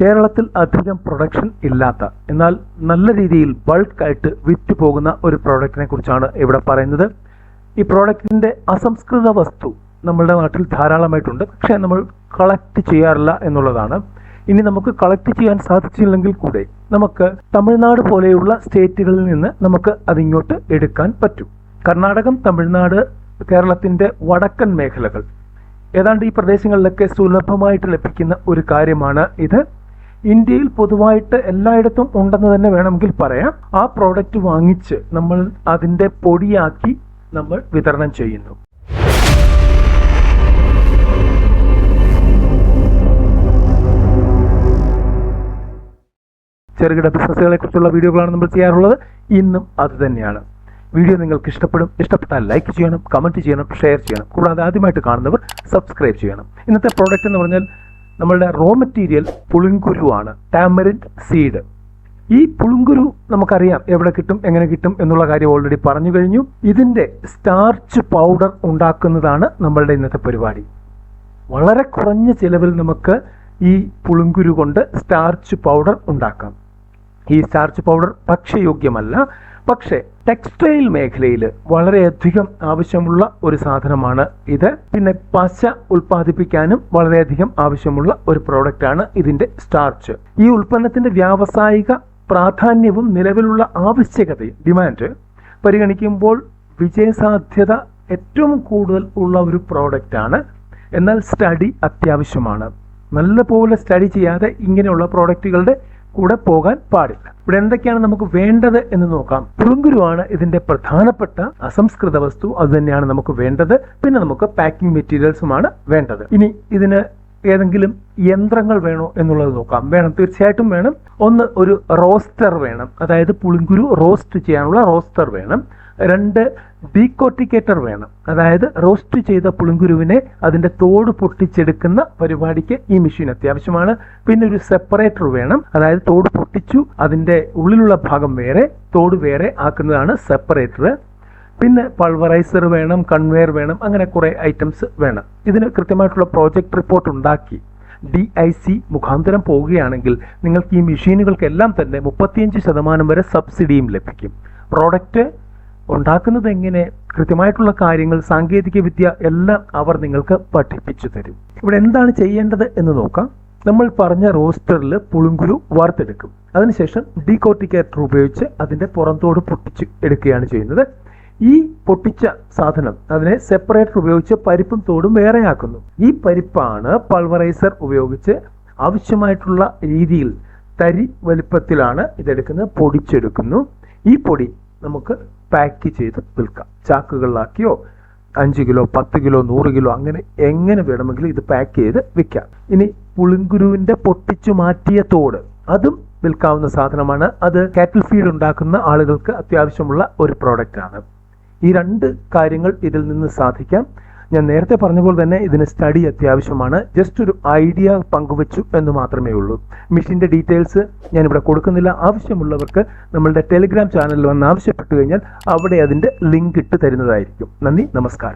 കേരളത്തിൽ അധികം പ്രൊഡക്ഷൻ ഇല്ലാത്ത എന്നാൽ നല്ല രീതിയിൽ ബൾക്കായിട്ട് വിറ്റ് പോകുന്ന ഒരു പ്രോഡക്റ്റിനെ കുറിച്ചാണ് ഇവിടെ പറയുന്നത്. ഈ പ്രോഡക്റ്റിന്റെ അസംസ്കൃത വസ്തു നമ്മളുടെ നാട്ടിൽ ധാരാളമായിട്ടുണ്ട്. പക്ഷേ നമ്മൾ കളക്ട് ചെയ്യാറില്ല എന്നുള്ളതാണ്. ഇനി നമുക്ക് കളക്ട് ചെയ്യാൻ സാധിച്ചില്ലെങ്കിൽ കൂടെ നമുക്ക് തമിഴ്നാട് പോലെയുള്ള സ്റ്റേറ്റുകളിൽ നിന്ന് നമുക്ക് അതിങ്ങോട്ട് എടുക്കാൻ പറ്റും. കർണാടകം തമിഴ്നാട് കേരളത്തിന്റെ വടക്കൻ മേഖലകൾ. ഏതാണ്ട് ഈ പ്രദേശങ്ങളിലൊക്കെ സുലഭമായിട്ട് ലഭിക്കുന്ന ഒരു കാര്യമാണ് ഇത്. ഇന്ത്യയിൽ പൊതുവായിട്ട് എല്ലായിടത്തും ഉണ്ടെന്ന് തന്നെ വേണമെങ്കിൽ പറയാം. ആ പ്രോഡക്റ്റ് വാങ്ങിച്ച് നമ്മൾ അതിന്റെ പൊടിയാക്കി നമ്മൾ വിതരണം ചെയ്യുന്നു. ചെറുകിട ബിസിനസ്സുകളെ കുറിച്ചുള്ള വീഡിയോകളാണ് നമ്മൾ ചെയ്യാറുള്ളത്. ഇന്നും അത് തന്നെയാണ്. വീഡിയോ നിങ്ങൾക്ക് ഇഷ്ടപ്പെടും ഇഷ്ടപ്പെട്ടാൽ ലൈക്ക് ചെയ്യണം കമന്റ് ചെയ്യണം ഷെയർ ചെയ്യണം. കൂടാതെ ആദ്യമായിട്ട് കാണുന്നവർ സബ്സ്ക്രൈബ് ചെയ്യണം. ഇന്നത്തെ പ്രോഡക്റ്റ് എന്ന് പറഞ്ഞാൽ നമ്മളുടെ റോ മെറ്റീരിയൽ പുളിങ്കുരുവാണ്. ടാമറിൻഡ് സീഡ് ഈ പുളുങ്കുരു നമുക്കറിയാം എവിടെ കിട്ടും എങ്ങനെ കിട്ടും എന്നുള്ള കാര്യം ഓൾറെഡി പറഞ്ഞു കഴിഞ്ഞു. ഇതിന്റെ സ്റ്റാർച്ച് പൗഡർ ഉണ്ടാക്കുന്നതാണ് നമ്മളുടെ ഇന്നത്തെ പരിപാടി. വളരെ കുറഞ്ഞ ചിലവിൽ നമുക്ക് ഈ പുളുങ്കുരു കൊണ്ട് സ്റ്റാർച്ച് പൗഡർ ഉണ്ടാക്കാം. ഈ സ്റ്റാർച്ച് പൗഡർ ഭക്ഷ്യയോഗ്യമല്ല. പക്ഷേ ടെക്സ്റ്റൈൽ മേഖലയിൽ വളരെയധികം ആവശ്യമുള്ള ഒരു സാധനമാണ് ഇത്. പിന്നെ പശ ഉൽപ്പാദിപ്പിക്കാനും വളരെയധികം ആവശ്യമുള്ള ഒരു പ്രോഡക്റ്റാണ് ഇതിന്റെ സ്റ്റാർച്ച്. ഈ ഉൽപ്പന്നത്തിന്റെ വ്യാവസായിക പ്രാധാന്യവും നിലവിലുള്ള ആവശ്യകതയും ഡിമാൻഡ് പരിഗണിക്കുമ്പോൾ വിജയസാധ്യത ഏറ്റവും കൂടുതൽ ഉള്ള ഒരു പ്രോഡക്റ്റാണ്. എന്നാൽ സ്റ്റഡി അത്യാവശ്യമാണ്. നല്ലപോലെ സ്റ്റഡി ചെയ്യാതെ ഇങ്ങനെയുള്ള പ്രോഡക്റ്റുകളുടെ കൂടെ പോകാൻ പാടില്ല. ഇവിടെ എന്തൊക്കെയാണ് നമുക്ക് വേണ്ടത് എന്ന് നോക്കാം. പുളുങ്കുരുവാണ് ഇതിന്റെ പ്രധാനപ്പെട്ട അസംസ്കൃത വസ്തു. അത് തന്നെയാണ് നമുക്ക് വേണ്ടത്. പിന്നെ നമുക്ക് പാക്കിംഗ് മെറ്റീരിയൽസുമാണ് വേണ്ടത്. ഇനി ഇതിന് ഏതെങ്കിലും യന്ത്രങ്ങൾ വേണോ എന്നുള്ളത് നോക്കാം. വേണം തീർച്ചയായിട്ടും വേണം. ഒന്ന് ഒരു റോസ്റ്റർ വേണം. അതായത് പുളിങ്കുരു റോസ്റ്റ് ചെയ്യാനുള്ള റോസ്റ്റർ വേണം. രണ്ട് ഡീകോട്ടിക്കേറ്റർ വേണം. അതായത് റോസ്റ്റ് ചെയ്ത പുളിങ്കുരുവിനെ അതിന്റെ തോട് പൊട്ടിച്ചെടുക്കുന്ന പരിപാടിക്ക് ഈ മെഷീൻ അത്യാവശ്യമാണ്. പിന്നെ ഒരു സെപ്പറേറ്റർ വേണം. അതായത് തോട് പൊട്ടിച്ചു അതിന്റെ ഉള്ളിലുള്ള ഭാഗം വേറെ തോട് വേറെ ആക്കുന്നതാണ് സെപ്പറേറ്റർ പിന്നെ പൾവറൈസർ വേണം കൺവെയർ വേണം അങ്ങനെ കുറെ ഐറ്റംസ് വേണം. ഇതിന് കൃത്യമായിട്ടുള്ള പ്രോജക്റ്റ് റിപ്പോർട്ട് ഉണ്ടാക്കി. ഡി ഐ സി മുഖാന്തരം പോവുകയാണെങ്കിൽ നിങ്ങൾക്ക് ഈ മെഷീനുകൾക്കെല്ലാം തന്നെ മുപ്പത്തിയഞ്ച് ശതമാനം വരെ സബ്സിഡിയും ലഭിക്കും. പ്രോഡക്റ്റ് ഉണ്ടാക്കുന്നത് എങ്ങനെ? കൃത്യമായിട്ടുള്ള കാര്യങ്ങൾ സാങ്കേതിക വിദ്യ എല്ലാം അവർ നിങ്ങൾക്ക് പഠിപ്പിച്ചു തരും. ഇവിടെ എന്താണ് ചെയ്യേണ്ടത് എന്ന് നോക്കാം. നമ്മൾ പറഞ്ഞ റോസ്റ്ററിൽ പുളുങ്കുരു വാർത്തെടുക്കും അതിനുശേഷം ഡീകോട്ടിക്കേറ്റർ ഉപയോഗിച്ച് അതിന്റെ പുറന്തോട് പൊട്ടിച്ച് എടുക്കുകയാണ് ചെയ്യുന്നത്. ഈ പൊട്ടിച്ച സാധനം അതിനെ സെപ്പറേറ്റർ ഉപയോഗിച്ച് പരിപ്പും തോടും വേറെയാക്കുന്നു. ഈ പരിപ്പാണ് പൾവറൈസർ ഉപയോഗിച്ച് ആവശ്യമായിട്ടുള്ള രീതിയിൽ തരി വലിപ്പത്തിലാണ് ഇതെടുക്കുന്നത് പൊടിച്ചെടുക്കുന്നു. ഈ പൊടി നമുക്ക് പാക്ക് ചെയ്ത് വിൽക്കാം. ചാക്കുകളിലാക്കിയോ അഞ്ച് കിലോ പത്ത് കിലോ നൂറ് കിലോ അങ്ങനെ എങ്ങനെ വേണമെങ്കിലും ഇത് പാക്ക് ചെയ്ത് വിൽക്കാം. ഇനി പുളിങ്കുരുവിന്റെ പൊട്ടിച്ചു മാറ്റിയ തോട് അതും വിൽക്കാവുന്ന സാധനമാണ്. അത് കാറ്റിൽ ഫീഡ് ഉണ്ടാക്കുന്ന ആളുകൾക്ക് അത്യാവശ്യമുള്ള ഒരു പ്രോഡക്റ്റ് ആണ്. ഈ രണ്ട് കാര്യങ്ങൾ ഇതിൽ നിന്ന് സാധിക്കാം. ഞാൻ നേരത്തെ പറഞ്ഞ പോലെ തന്നെ ഇതിന് സ്റ്റഡി അത്യാവശ്യമാണ്. ജസ്റ്റ് ഒരു ഐഡിയ പങ്കുവച്ചു എന്ന് മാത്രമേ ഉള്ളൂ. മെഷീന്റെ ഡീറ്റെയിൽസ് ഞാൻ ഇവിടെ കൊടുക്കുന്നില്ല. ആവശ്യമുള്ളവർക്ക് നമ്മളുടെ ടെലിഗ്രാം ചാനലിൽ വന്ന് ആവശ്യപ്പെട്ടു കഴിഞ്ഞാൽ അവിടെ അതിന്റെ ലിങ്ക് ഇട്ട് തരുന്നതായിരിക്കും. നന്ദി നമസ്കാരം.